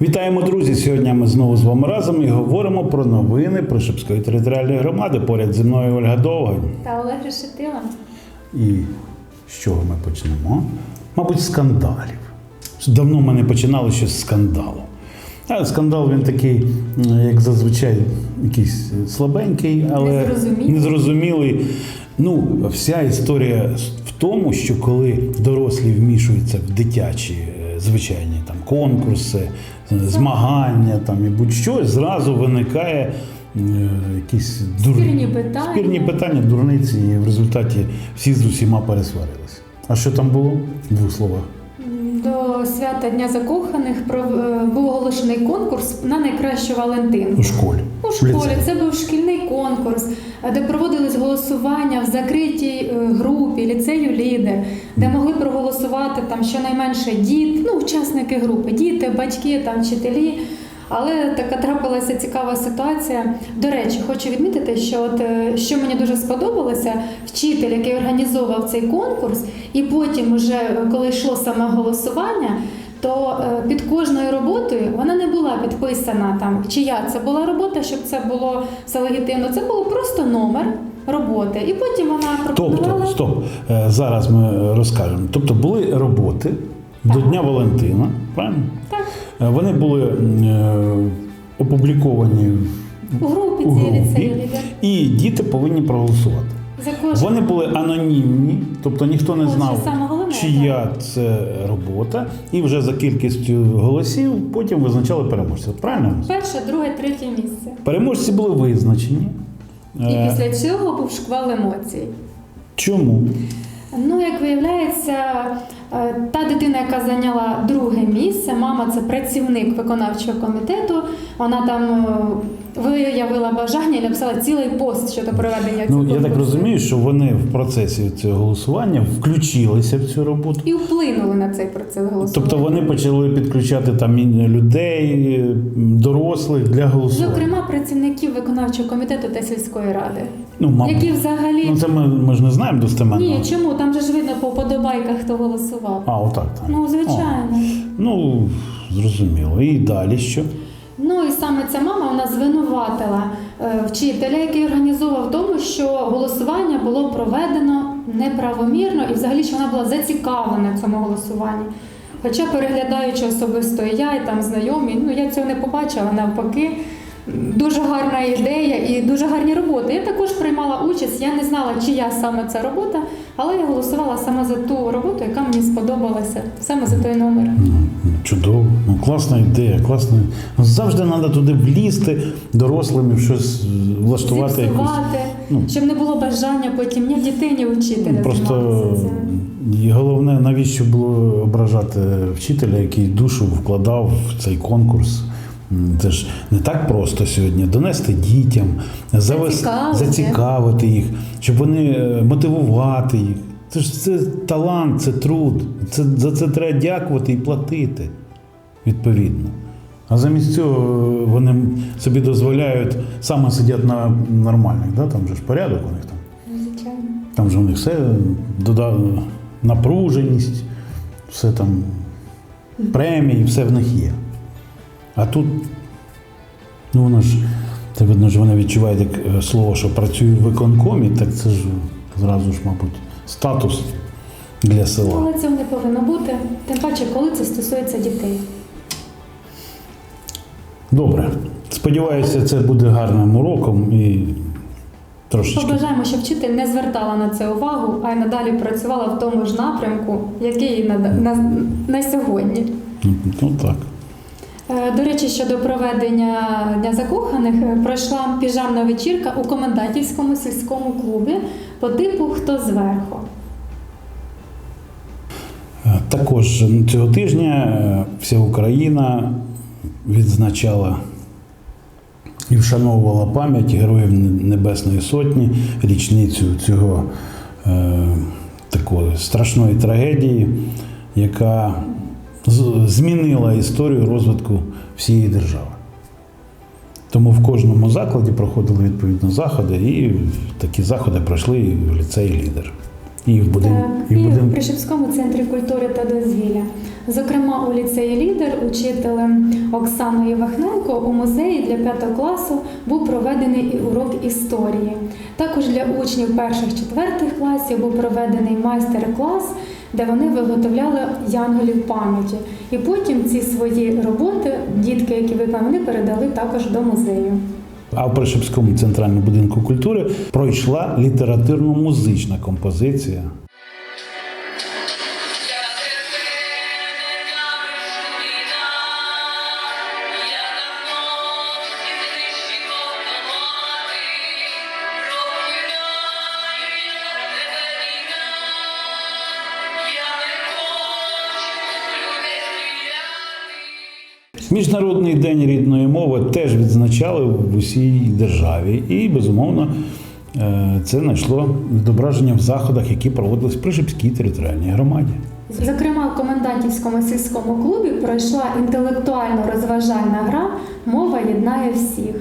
Вітаємо, друзі! Сьогодні ми знову з вами разом і говоримо про новини Прошипської територіальної громади. Поряд зі мною Ольга Довгань. Та Олег Решетила. І з чого ми почнемо? Мабуть, скандалів. Давно ми не починали ще з скандалу. А скандал він такий, як зазвичай, якийсь слабенький, але Незрозумілий. незрозумілий. Ну, вся історія в тому, що коли дорослі вмішуються в дитячі звичайні там конкурси, змагання там і будь-що, зразу виникає е, якісь дур... Спірні питання. спірні питання, дурниці, і в результаті всі з усіма пересварилися. А що там було? В двох словах. До свята Дня закоханих е, був оголошений конкурс на найкращу Валентинку. У школі. У школі це був шкільний конкурс, е, де проводились голосування в закритій е, групі ліцею лідер, де могли проголосувати там щонайменше діт, ну учасники групи, діти, батьки, там вчителі. Але така трапилася цікава ситуація. До речі, хочу відмітити, що от е, що мені дуже сподобалося, вчитель, який організовував цей конкурс, і потім, уже е, коли йшло саме голосування, то е, під кожною роботою вона не була підписана там, чия це була робота, щоб це було все легітимно. Це було просто номер роботи. І потім вона пропонувала... Тобто, стоп, зараз ми розкажемо. Тобто були роботи до Дня Валентина, правильно? Так, Вони були е, опубліковані у групі у групі, і діти повинні проголосувати. Вони були анонімні, тобто ніхто не знав, чия це робота, і вже за кількістю голосів потім визначали переможця. Правильно? Перше, друге, третє місце. Переможці були визначені. І Е, після цього був шквал емоцій. Чому? Ну, як виявляється, е, та дитина, яка зайняла друге місце, мама це працівник виконавчого комітету. Вона там е, виявила бажання і написала цілий пост щодо проведення Ну я так розумію, що вони в процесі цього голосування включилися в цю роботу. І вплинули на цей процес голосування. Тобто вони почали підключати там людей, дорослих для голосування. Зокрема, працівників виконавчого комітету та сільської ради, ну, мабуть. які взагалі ну це ми, ми ж не знаємо достеменно. ні, чому там же ж видно по подобайках, хто голосував. А, отак. так. Ну, звичайно. О, ну, зрозуміло. І далі що? Ну і саме ця мама вона звинуватила е, вчителя, який організовував тому, що голосування було проведено неправомірно і взагалі що вона була зацікавлена в цьому голосуванні. Хоча, переглядаючи особисто я, і там знайомі, ну я цього не побачила навпаки. Дуже гарна ідея і дуже гарні роботи. Я також приймала участь. Я не знала, чия саме ця робота, але я голосувала саме за ту роботу, яка мені сподобалася, саме за той номер. Ну, чудово. Ну, класна ідея, класна. Ну, завжди треба туди влізти дорослим щось влаштувати. зіпсувати, ну. щоб не було бажання потім ні в дітей, ні вчителя Просто і головне, навіщо було ображати вчителя, який душу вкладав в цей конкурс. Це ж не так просто сьогодні донести дітям, завес- Зацікавити. зацікавити їх, щоб вони е, мотивувати їх. Це ж це талант, це труд. Це, за це треба дякувати і платити відповідно. А замість цього е, вони собі дозволяють саме сидять на нормальних, да? там же ж порядок у них там. Звичайно. Там же у них все додав напруженість, все там премії, все в них є. А тут, ну воно ж, це видно, що вони відчувають як е, слово, що працює в виконкомі, так це ж зразу ж, мабуть, статус для села. Але цього не повинно бути, тим паче, коли це стосується дітей. Добре. Сподіваюся, це буде гарним уроком і трошечки. Побажаємо, щоб вчитель не звертала на це увагу, а й надалі працювала в тому ж напрямку, який на, на, на сьогодні. Ну так. Е, До речі, щодо проведення Дня закоханих е, пройшла піжамна вечірка у комендантівському сільському клубі по типу Хто зверху. Е, Також цього тижня вся Україна відзначала і вшановувала пам'ять Героїв Небесної Сотні, річницю цього е, такої страшної трагедії, яка змінила історію розвитку всієї держави. Тому в кожному закладі проходили відповідно заходи, і такі заходи пройшли і в ліцеї лідер. І в будинку. Так, і в будинку. Пришипському центрі культури та дозвілля. Зокрема, у ліцеї Лідер учителем Оксаною Вахненко у музеї для п'ятого класу був проведений і урок історії. Також для учнів перших-четвертих класів був проведений майстер-клас, де вони виготовляли янголів пам'яті. І потім ці свої роботи, дітки, які виконали, вони передали також до музею. А в Пришепському центральному будинку культури пройшла літературно-музична композиція. Міжнародний день рідної мови теж відзначали в усій державі, і безумовно е, це знайшло відображення в заходах, які проводились в Пришепській територіальній громаді. Зокрема, в комендантівському сільському клубі пройшла інтелектуально-розважальна гра Мова єднає всіх.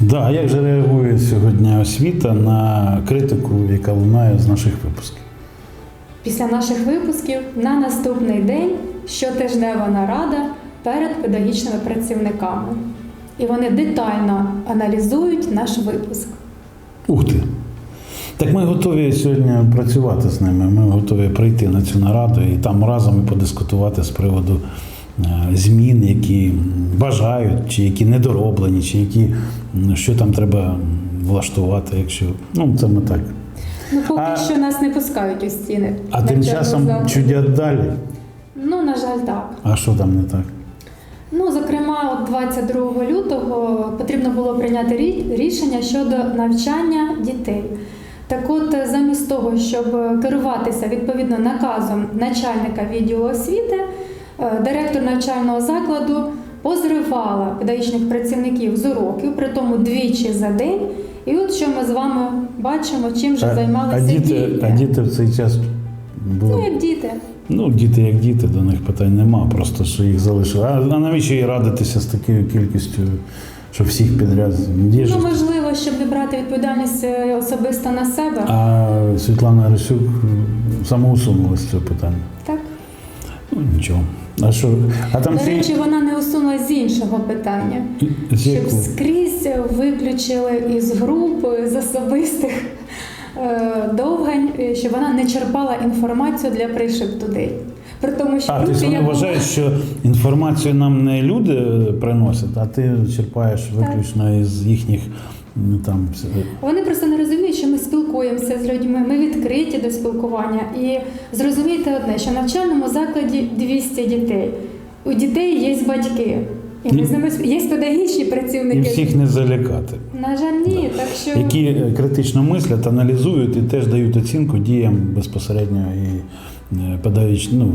Да, як же реагує сьогодні освіта на критику, яка лунає з наших випусків? Після наших випусків на наступний день щотижнева нарада перед педагогічними працівниками. І вони детально аналізують наш випуск. Ух ти! Так ми готові сьогодні працювати з ними. Ми готові прийти на цю нараду і там разом і подискутувати з приводу е, змін, які бажають, чи які недороблені, чи які що там треба влаштувати, якщо ну це ми так. Ну, поки А- що нас не пускають у стіни. А тим часом чудять далі. Ну, на жаль, так. А що там не так? Ну, зокрема, 22 лютого потрібно було прийняти рі- рішення щодо навчання дітей. Так от, е, замість того, щоб керуватися відповідно наказом начальника відділу освіти, е, директор навчального закладу позривала педагогічних працівників з уроків, при тому двічі за день. І от що ми з вами бачимо, чим же а, займалися а, діти, діти. а діти в цей час були. Ну, як діти. Ну, діти як діти, до них питань нема, просто що їх залишили. А, а навіщо їй радитися з такою кількістю, що всіх підряд? Є ж- Ну, можливо, щоб не брати відповідальність е, особисто на себе. А Світлана Рисюк самоусунула з цього питання. Так. Ну, нічого. А що? А там До речі, вона не усунула з іншого питання, з щоб скрізь виключили із груп, з особистих довгань, е, щоб вона не черпала інформацію для прийшов туди. При тому, що А, групі вони була- що інформацію нам не люди приносять, а ти черпаєш виключно із їхніх там. Вони просто не розуміють, що ми спілкуємося з людьми, ми відкриті до спілкування. І зрозумійте одне, що в навчальному закладі 200 дітей. У дітей є батьки. І ми з ними є педагогічні працівники. І всіх не залякати. На жаль, ні. Так що які е, критично мислять, аналізують і теж дають оцінку діям безпосередньо і е, ну,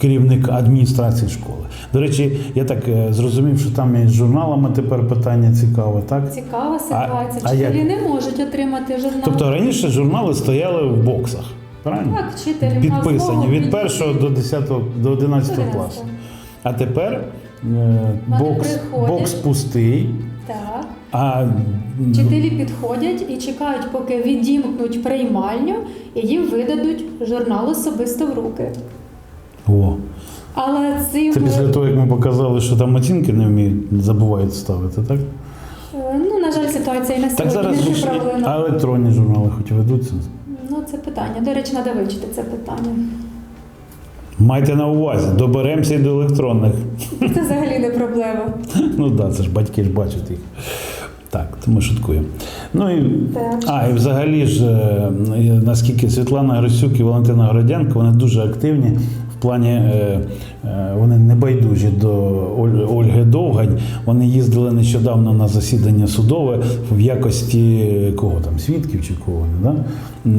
керівник адміністрації школи. До речі, я так е, зрозумів, що там і з журналами тепер питання цікаве, так? цікава ситуація. а Вчителі як? не можуть отримати журнал. Тобто раніше журнали стояли в боксах, правильно? так, вчитель Підписані від 1 до 10 до 11 класу. А тепер бокс, приходять. бокс пустий, Так. а Вчителі підходять і чекають, поки відімкнуть приймальню, і їм видадуть журнал особисто в руки. о, Але цим це після того, як ми показали, що там оцінки не вміють, забувають ставити, так? е, ну на жаль, ситуація і на Так зараз не виправлена. а електронні журнали хоч ведуться. Ну це питання. До речі, треба вивчити це питання. Майте на увазі, доберемося і до електронних. Це взагалі не проблема. Ну так, да, це ж батьки ж бачать їх. Так, то ми шуткуємо. Ну і Так. а, і взагалі ж, е, наскільки Світлана Грисюк і Валентина Городянко, вони дуже активні плані, е, е, вони не байдужі до Ольги Довгань. Вони їздили нещодавно на засідання судове в якості кого там, свідків чи кого не да?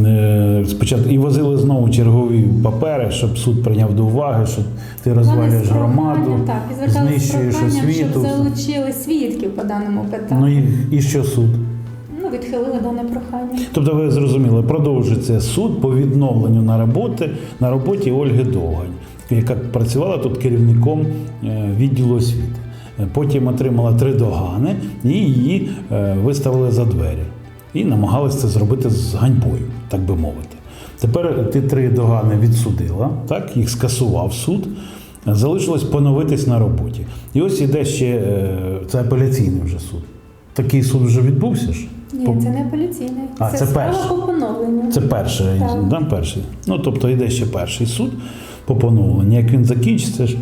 Е, Спочатку і возили знову чергові папери, щоб суд прийняв до уваги, що ти розвалюєш громаду, так, і знищуєш освіту. щоб залучили свідків по даному питанню. Ну і, і що суд? Відхилили дане прохання. Тобто ви зрозуміли, продовжується суд по відновленню на роботи на роботі Ольги Довгань, яка працювала тут керівником е, відділу освіти. Потім отримала три догани і її е, виставили за двері. І намагалися це зробити з ганьбою, так би мовити. Тепер ти три догани відсудила, так, їх скасував суд. Залишилось поновитись на роботі. І ось іде ще е, це апеляційний вже суд. Такий суд вже відбувся ж? Ні, це не поліційний. А, це це справа перший. по поновленню. Це перший, Так. да, перший. Ну, тобто йде ще перший суд по поновленню. Як він закінчиться ж.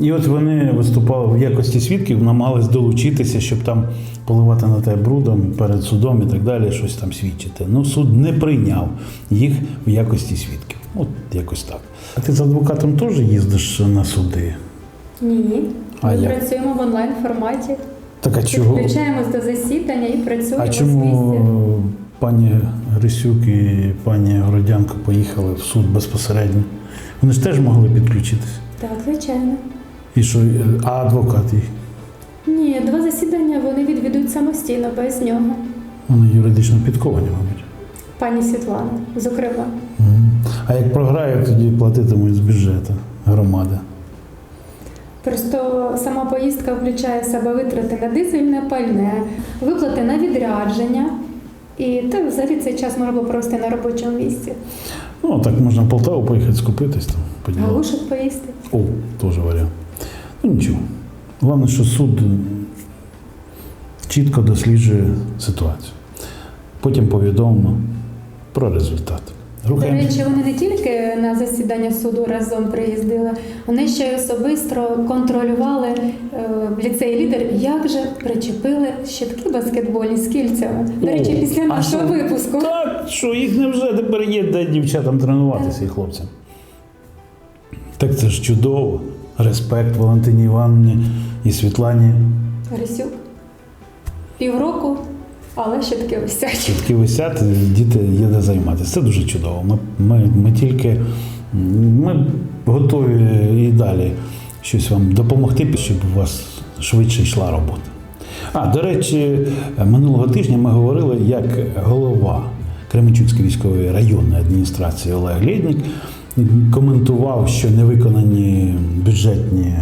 І от вони виступали в якості свідків, намагались долучитися, щоб там поливати на те брудом перед судом і так далі, щось там свідчити. Ну, суд не прийняв їх в якості свідків. От якось так. А ти з адвокатом теж їздиш на суди? Ні. А Ми як? працюємо в онлайн форматі. Так а чого? Підключаємось до засідання і працюємо. А чому пані Грисюк і пані Городянко поїхали в суд безпосередньо? Вони ж теж могли підключитися. Так, звичайно. І що, а адвокат їх? Ні, два засідання вони відвідують самостійно, без нього. Вони юридично підковані, мабуть. Пані Світлана, зокрема. А як програють, тоді платитимуть з бюджету громади. Просто сама поїздка включає в себе витрати на дизельне пальне, виплати на відрядження. І так взагалі цей час можна було провести на робочому місці. Ну, так можна в Полтаву поїхати скупитись там, поділити. Галушок поїсти. О, теж варіант. Ну нічого. Головне, що суд чітко досліджує ситуацію. Потім повідомимо про результат. До речі, вони не тільки на засідання суду разом приїздили, вони ще й особисто контролювали е, в ліцеї лідер, як же причепили щитки баскетбольні з кільцями. До речі, після нашого що? випуску. Так, що їх не вже тепер є де дівчатам тренуватися і хлопцям. Так це ж чудово. Респект Валентині Івановні і Світлані. Грисюк. Півроку, але щитки висять. Чітки висять, діти є де займатися. Це дуже чудово. Ми, ми, ми тільки ми готові і далі щось вам допомогти, щоб у вас швидше йшла робота. А, до речі, минулого тижня ми говорили, як голова Кременчуцької військової районної адміністрації Олег Лєднік коментував, що не виконані бюджетні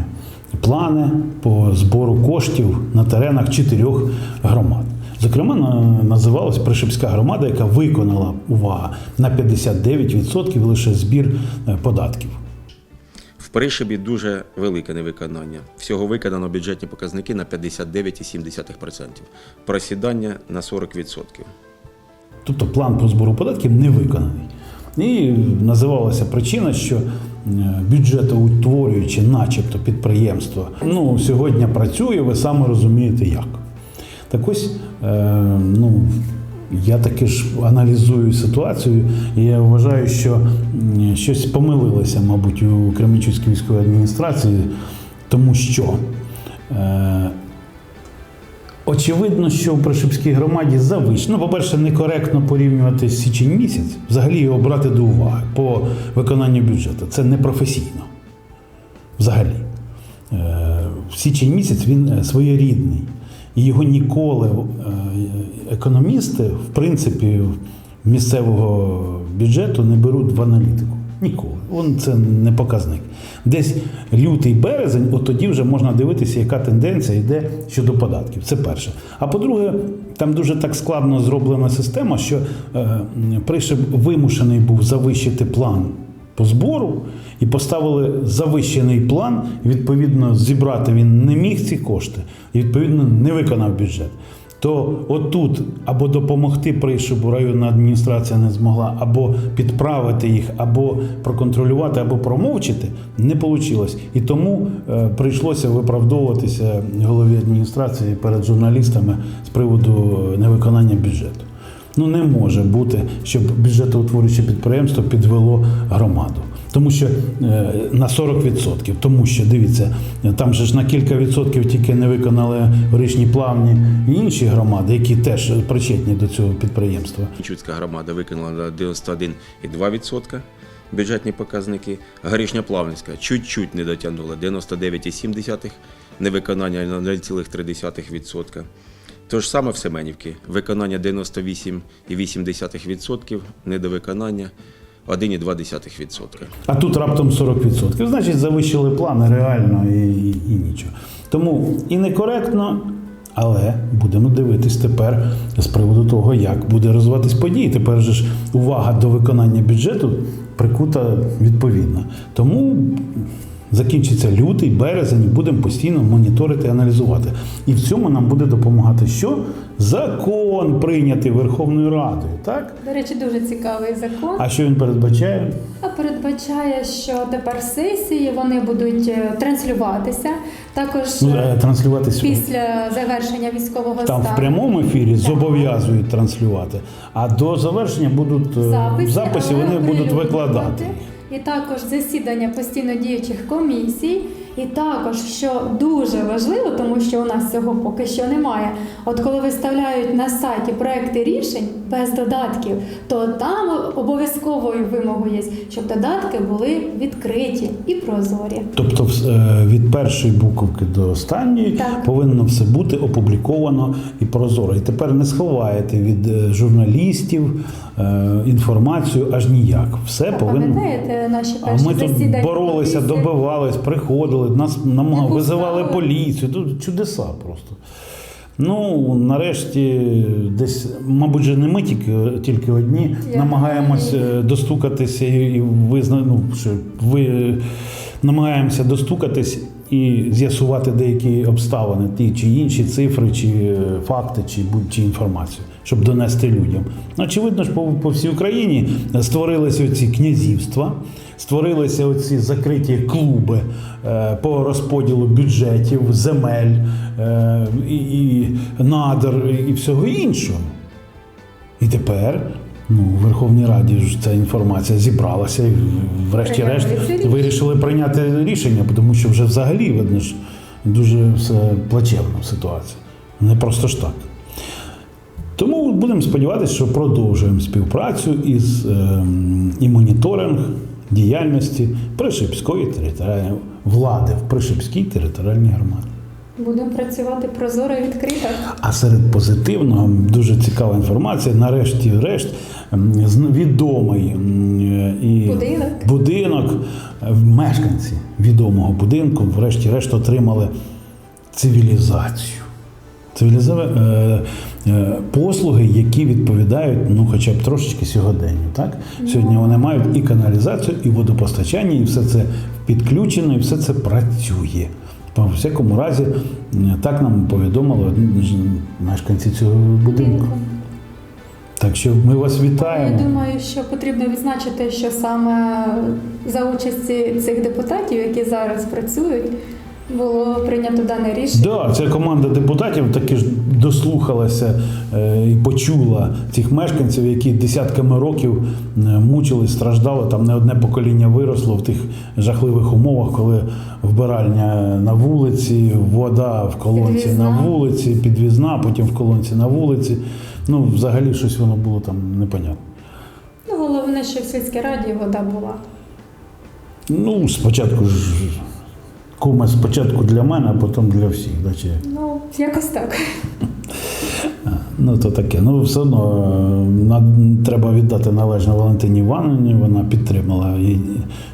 плани по збору коштів на теренах чотирьох громад. Зокрема, на- називалась Пришипська громада, яка виконала увага на 59% лише збір е, податків. В Пришибі дуже велике невиконання. Всього виконано бюджетні показники на 59,7%. Просідання на 40%. Тобто план по збору податків не виконаний. І називалася причина, що е, бюджетоутворююче, начебто, підприємство ну, сьогодні працює, ви саме розумієте як. Так ось, е, ну, я таки ж аналізую ситуацію, і я вважаю, що щось помилилося, мабуть, у Кременчуцькій військовій адміністрації, тому що. Е, Очевидно, що в Пришипській громаді завищено. Ну, по-перше, некоректно порівнювати січень місяць, взагалі його брати до уваги по виконанню бюджету. Це непрофесійно. Взагалі. Е, Січень місяць він своєрідний. Його ніколи е, економісти, в принципі, місцевого бюджету не беруть в аналітику. Ніколи. Вон це не показник. Десь лютий березень, от тоді вже можна дивитися, яка тенденція йде щодо податків. Це перше. А по-друге, там дуже так складно зроблена система, що е, Пришиб вимушений був завищити план по збору і поставили завищений план. Відповідно, зібрати він не міг ці кошти, і відповідно не виконав бюджет. То отут або допомогти пришибу районна адміністрація не змогла, або підправити їх, або проконтролювати, або промовчити, не вийшло. І тому е, прийшлося виправдовуватися голові адміністрації перед журналістами з приводу невиконання бюджету. Ну не може бути, щоб бюджетоутворююче підприємство підвело громаду. Тому що е, на 40%. Тому що дивіться, там же ж на кілька відсотків тільки не виконали горішні плавні інші громади, які теж причетні до цього підприємства. Чуцька громада виконала на 91,2% бюджетні показники. Горішня Плавницька чуть-чуть не дотягнула 99,7% невиконання на 0,3%. То ж саме в Семенівці. Виконання 98,8%, недовиконання 1,2%. А тут раптом 40%. Значить, завищили плани реально і, і, і нічого. Тому і некоректно, Але будемо дивитись тепер з приводу того, як буде розвиватись події. Тепер же ж увага до виконання бюджету прикута відповідно. Тому закінчиться лютий, березень, будемо постійно моніторити аналізувати. І в цьому нам буде допомагати що? Закон прийнятий Верховною Радою. Так? До речі, дуже цікавий закон. А що він передбачає? А передбачає, що тепер сесії вони будуть е, транслюватися. Також Ну, е, е, після завершення військового там стану. в прямому ефірі Так. зобов'язують транслювати, а до завершення будуть е, записі але вони будуть викладати. І також засідання постійно діючих комісій. І також, що дуже важливо, тому що у нас цього поки що немає. От коли виставляють на сайті проекти рішень без додатків, то там обов'язковою вимогою є, щоб додатки були відкриті і прозорі. Тобто, е, від першої буковки до останньої Так. повинно все бути опубліковано і прозоро. І тепер не сховаєте від е, журналістів е, інформацію аж ніяк. Все А повинно. пам'ятаєте наші А перші ми тут боролися, добивались, приходили, нас намагали, визивали поліцію. Тут чудеса просто. Ну, нарешті, десь, мабуть, же не ми тільки, тільки одні Я намагаємось е, достукатися і, і визна, ну, що ви намагаємося достукатись і з'ясувати деякі обставини, ті чи інші цифри, чи е, факти, чи будь-чи інформацію, щоб донести людям. Очевидно ж, по, по всій Україні створилися ці князівства, створилися оці закриті клуби е, по розподілу бюджетів, земель е, і, і надр, і всього іншого. І тепер ну, у Верховній Раді ж ця інформація зібралася і врешті-решт вирішили прийняти рішення, тому що вже взагалі видно ж дуже все плачевна ситуація. Не просто ж так. Тому будемо сподіватися, що продовжуємо співпрацю із ем, і моніторинг діяльності Пришипської територіальної влади в Пришипській територіальній громаді. Будемо працювати прозоро і відкрито. А серед позитивного дуже цікава інформація. Нарешті, решт, м, відомий і Будинок. будинок, е, мешканці відомого будинку, врешті-решт, отримали цивілізацію. Цивіліза... е, е, послуги, які відповідають ну, хоча б трошечки сьогоденню. Так? Сьогодні вони мають і каналізацію, і водопостачання, і все це підключено, і все це працює. По всякому разі, так нам повідомили одні мешканці цього будинку. Так що ми вас вітаємо. Я думаю, що потрібно відзначити, що саме за участі цих депутатів, які зараз працюють, було прийнято дане рішення. Да, ця команда депутатів таки ж дослухалася е, і почула цих мешканців, які десятками років е, мучились, страждали. Там не одне покоління виросло в тих жахливих умовах, коли вбиральня на вулиці, вода в колонці Підвізна. на вулиці, підвізна, потім в колонці на вулиці. Ну, взагалі щось воно було там непонятно. Ну, головне, що в сільській раді вода була. Ну, спочатку ж кума спочатку для мене, а потім для всіх. Да, чи? Ну, якось так. Ну, то таке. Ну, все одно е, треба віддати належне Валентині Івановні. Вона підтримала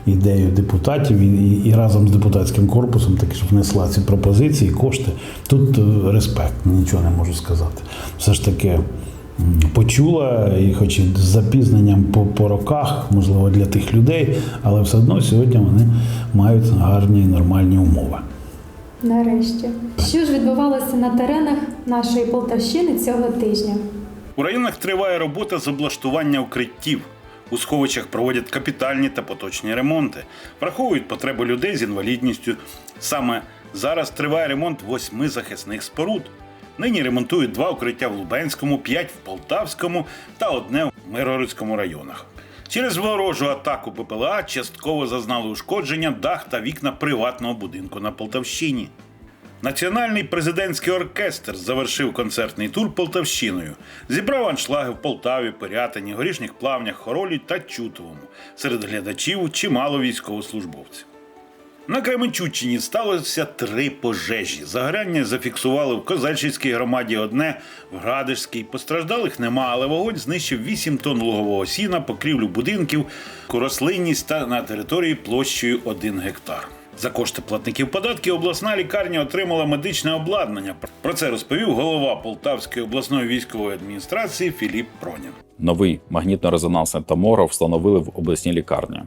ідею депутатів і, і, разом з депутатським корпусом таки ж внесла ці пропозиції, кошти. Тут е, респект, нічого не можу сказати. Все ж таки почула, і хоч і з запізненням по, по роках, можливо, для тих людей, але все одно сьогодні вони мають гарні і нормальні умови. Нарешті. Що ж відбувалося на теренах нашої Полтавщини цього тижня? У районах триває робота з облаштування укриттів. У сховищах проводять капітальні та поточні ремонти, враховують потреби людей з інвалідністю. Саме зараз триває ремонт восьми захисних споруд. Нині ремонтують два укриття в Лубенському, п'ять в Полтавському та одне в Миргородському районах. Через ворожу атаку ППЛА частково зазнали ушкодження дах та вікна приватного будинку на Полтавщині. Національний президентський оркестр завершив концертний тур Полтавщиною. Зібрав аншлаги в Полтаві, Пирятині, Горішніх Плавнях, Хоролі та Чутовому. Серед глядачів чимало військовослужбовців. На Кременчуччині сталося три пожежі. Загоряння зафіксували в Козельщицькій громаді одне, в Градишській. Постраждалих нема, але вогонь знищив 8 тонн лугового сіна, покрівлю будинків, рослинність та на території площею 1 гектар. За кошти платників податків обласна лікарня отримала медичне обладнання. Про це розповів голова Полтавської обласної військової адміністрації Філіп Пронін. Новий магнітно-резонансний томограф встановили в обласній лікарні.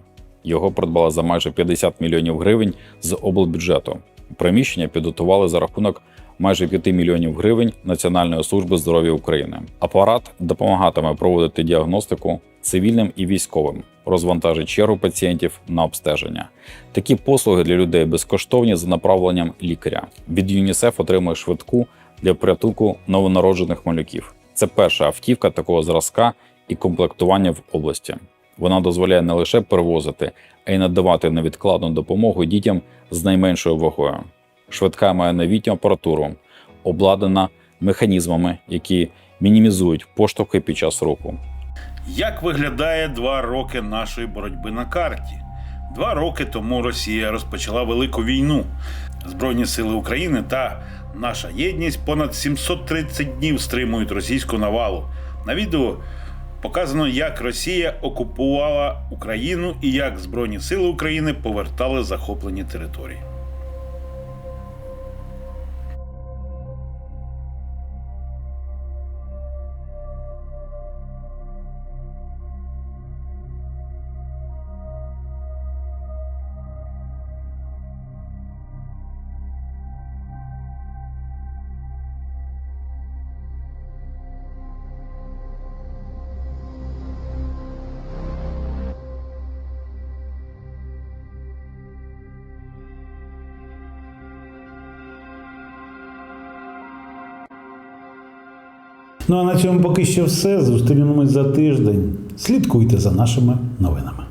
Його придбали за майже 50 мільйонів гривень з облбюджету. Приміщення підготували за рахунок майже 5 мільйонів гривень Національної служби здоров'я України. Апарат допомагатиме проводити діагностику цивільним і військовим, розвантажить чергу пацієнтів на обстеження. Такі послуги для людей безкоштовні за направленням лікаря. Від ЮНІСЕФ отримує швидку для порятунку новонароджених малюків. Це перша автівка такого зразка і комплектування в області. Вона дозволяє не лише перевозити, а й надавати невідкладну допомогу дітям з найменшою вагою. Швидка має новітню апаратуру, обладнана механізмами, які мінімізують поштовхи під час руху. Як виглядає два роки нашої боротьби на карті? Два роки тому Росія розпочала велику війну. Збройні сили України та наша єдність понад 730 днів стримують російську навалу. На відео показано, як Росія окупувала Україну і як Збройні сили України повертали захоплені території. Ну а на цьому поки що все. Зустрінемось за тиждень. Слідкуйте за нашими новинами.